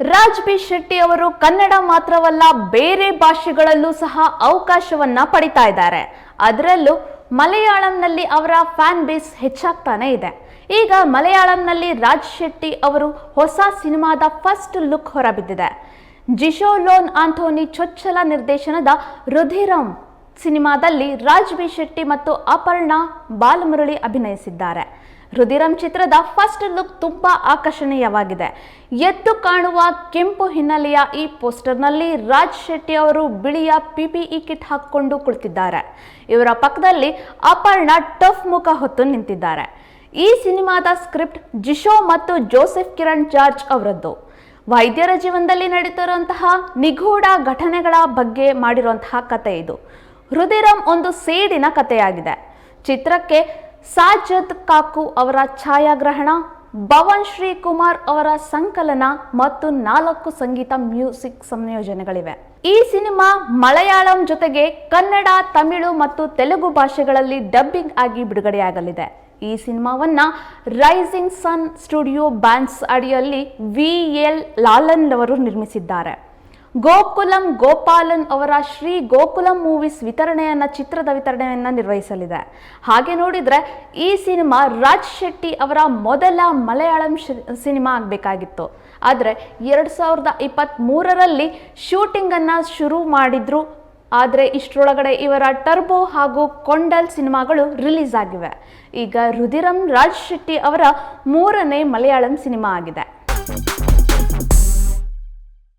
Raj B Shetty ಅವರು ಕನ್ನಡ ಮಾತ್ರವಲ್ಲ ಬೇರೆ ಭಾಷೆಗಳಲ್ಲೂ ಸಹ ಅವಕಾಶವನ್ನ ಪಡಿತಾ ಇದ್ದಾರೆ. ಅದರಲ್ಲೂ ಮಲಯಾಳಂನಲ್ಲಿ ಅವರ ಫ್ಯಾನ್ ಬೇಸ್ ಹೆಚ್ಚಾಗ್ತಾನೆ ಇದೆ. ಈಗ ಮಲಯಾಳಂನಲ್ಲಿ ರಾಜ್ ಶೆಟ್ಟಿ ಅವರು ಹೊಸ ಸಿನಿಮಾದ ಫಸ್ಟ್ ಲುಕ್ ಹೊರಬಿದ್ದಿದೆ. ಜಿಶೋ ಲೋನ್ ಆಂಥೋನಿ ಚೊಚ್ಚಲ ನಿರ್ದೇಶನದ ರುಧಿರಂ ಸಿನಿಮಾದಲ್ಲಿ ರಾಜ್ ಬಿ ಶೆಟ್ಟಿ ಮತ್ತು ಅಪರ್ಣಾ ಬಾಲಮುರಳಿ ಅಭಿನಯಿಸಿದ್ದಾರೆ. ರುದಿರಂ ಚಿತ್ರದ ಫಸ್ಟ್ ಲುಕ್ ತುಂಬಾ ಆಕರ್ಷಣೀಯವಾಗಿದೆ. ಎದ್ದು ಕಾಣುವ ಕೆಂಪು ಹಿನ್ನೆಲೆಯ ಈ ಪೋಸ್ಟರ್ನಲ್ಲಿ ರಾಜ್ ಶೆಟ್ಟಿ ಅವರು ಬಿಳಿಯ ಪಿಪಿಇ ಕಿಟ್ ಹಾಕಿಕೊಂಡು ಕುಳಿತಿದ್ದಾರೆ. ಇವರ ಪಕ್ಕದಲ್ಲಿ ಅಪರ್ಣ ಟಫ್ ಮುಖ ಹೊತ್ತು ನಿಂತಿದ್ದಾರೆ. ಈ ಸಿನಿಮಾದ ಸ್ಕ್ರಿಪ್ಟ್ ಜಿಶೋ ಮತ್ತು ಜೋಸೆಫ್ ಕಿರಣ್ ಜಾರ್ಜ್ ಅವರದ್ದು. ವೈದ್ಯರ ಜೀವನದಲ್ಲಿ ನಡೀತಿರುವಂತಹ ನಿಗೂಢ ಘಟನೆಗಳ ಬಗ್ಗೆ ಮಾಡಿರುವಂತಹ ಕತೆ ಇದು. ಹೃದಯರಂ ಒಂದು ಸೇಡಿನ ಕಥೆಯಾಗಿದೆ. ಚಿತ್ರಕ್ಕೆ ಸಾಜದ್ ಕಾಕು ಅವರ ಛಾಯಾಗ್ರಹಣ, ಭವನ್ ಶ್ರೀಕುಮಾರ್ ಅವರ ಸಂಕಲನ ಮತ್ತು ನಾಲ್ಕು ಸಂಗೀತ ಮ್ಯೂಸಿಕ್ ಸಂಯೋಜನೆಗಳಿವೆ. ಈ ಸಿನಿಮಾ ಮಲಯಾಳಂ ಜೊತೆಗೆ ಕನ್ನಡ, ತಮಿಳು ಮತ್ತು ತೆಲುಗು ಭಾಷೆಗಳಲ್ಲಿ ಡಬ್ಬಿಂಗ್ ಆಗಿ ಬಿಡುಗಡೆಯಾಗಲಿದೆ. ಈ ಸಿನಿಮಾವನ್ನ ರೈಸಿಂಗ್ ಸನ್ ಸ್ಟುಡಿಯೋ ಬ್ಯಾಂಡ್ಸ್ ಅಡಿಯಲ್ಲಿ ವಿ ಎಲ್ ಲಾಲನ್ ಅವರು ನಿರ್ಮಿಸಿದ್ದಾರೆ. ಗೋಕುಲಂ ಗೋಪಾಲನ್ ಅವರ ಶ್ರೀ ಗೋಕುಲಂ ಮೂವೀಸ್ ವಿತರಣೆಯನ್ನ, ಚಿತ್ರದ ವಿತರಣೆಯನ್ನ ನಿರ್ವಹಿಸಲಿದೆ. ಹಾಗೆ ನೋಡಿದ್ರೆ ಈ ಸಿನಿಮಾ ರಾಜ್ ಶೆಟ್ಟಿ ಅವರ ಮೊದಲ ಮಲಯಾಳಂ ಸಿನಿಮಾ ಆಗಬೇಕಾಗಿತ್ತು. ಆದರೆ ಎರಡು ಸಾವಿರದ ಇಪ್ಪತ್ತ್ ಮೂರರಲ್ಲಿ ಶೂಟಿಂಗನ್ನು ಶುರು ಮಾಡಿದ್ರು. ಆದರೆ ಇಷ್ಟರೊಳಗಡೆ ಇವರ ಟರ್ಬೋ ಹಾಗೂ ಕೊಂಡಲ್ ಸಿನಿಮಾಗಳು ರಿಲೀಸ್ ಆಗಿವೆ. ಈಗ ರುದಿರಂ ರಾಜ್ ಶೆಟ್ಟಿ ಅವರ ಮೂರನೇ ಮಲಯಾಳಂ ಸಿನಿಮಾ ಆಗಿದೆ.